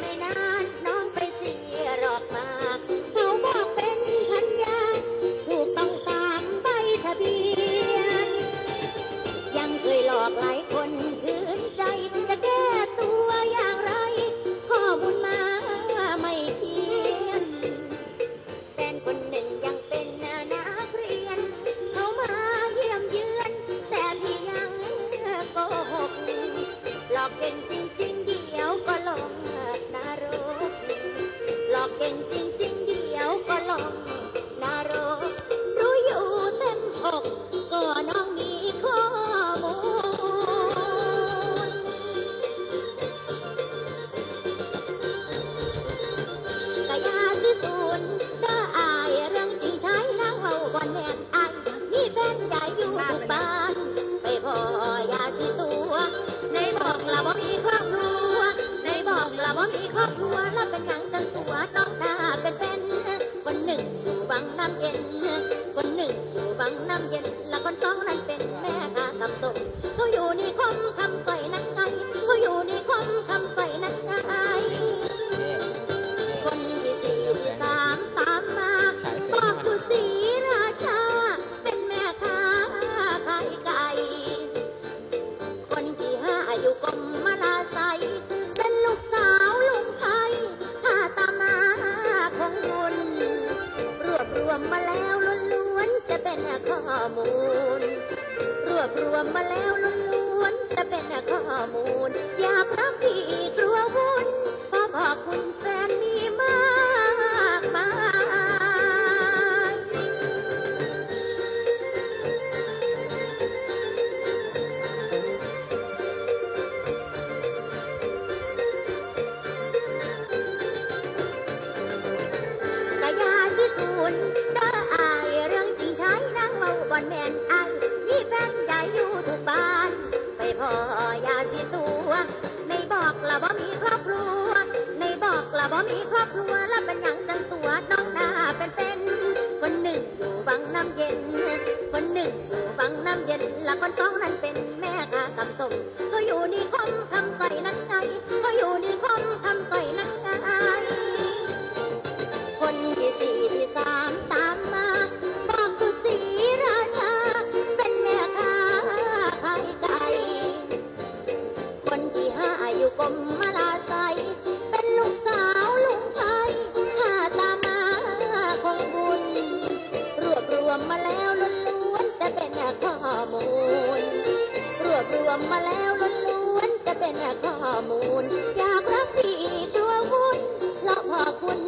ไม่นานน้องไปเสียหรอกมาเขาบอกเป็นพันยาถูกต้องตามใบทะเบียน ยังเคยหลอกหลายคนคืนใจจะแก้ตัวอย่างไร ข้อมูลมาไม่เทียนแฟนคนหนึ่งยังเป็นนักเรียน เขามาเยี่ยมเยือน แต่พี่ยังโกหกหลอกเก่งจริง เก่งจริง ๆ เดี๋ยวก็ลงนรกรู้อยู่เต็มอกก็น้องมีข้อมูล กะยาสิสูนเด้ออายเรื่องจริงใช้นางเว้าบ่แน่นอายมีแฟนใหญ่อยู่ทุกบ้าน ไปพ่อยาสิตัวในบอกละบ่มี ครอบครัวแล้วเป็นหยังตั้งสัวน้องตาเป็นแฟนคนหนึ่งอยู่วังน้ำเย็น คนหนึ่งอยู่วังน้ำเย็น และคนสองนั้นเป็นแม่ค้าตำส้มเขาอยู่ มมาแล้วล้วนๆจะเป็นข้อมูล รวบรวมมาแล้วล้วน มีครอบครัว ในบอกละบ่มีครอบครัวแล้วเป็นอยังจังตัวน้องหน้าเป็นเป็นคนหนึ่งอยู่วังน้ำเย็น คนหนึ่งอยู่วังน้ำเย็นละคนสองำมาลาใส เป็นลูกสาวลุงไทยข้าตามาของบุญ รวบรวมมาแล้วล้วนๆจะเป็นข้อมูล รวบรวมมาแล้วล้วนๆจะเป็นข้อมูล อยากรักพี่ตัวคุณเพะพอคุณ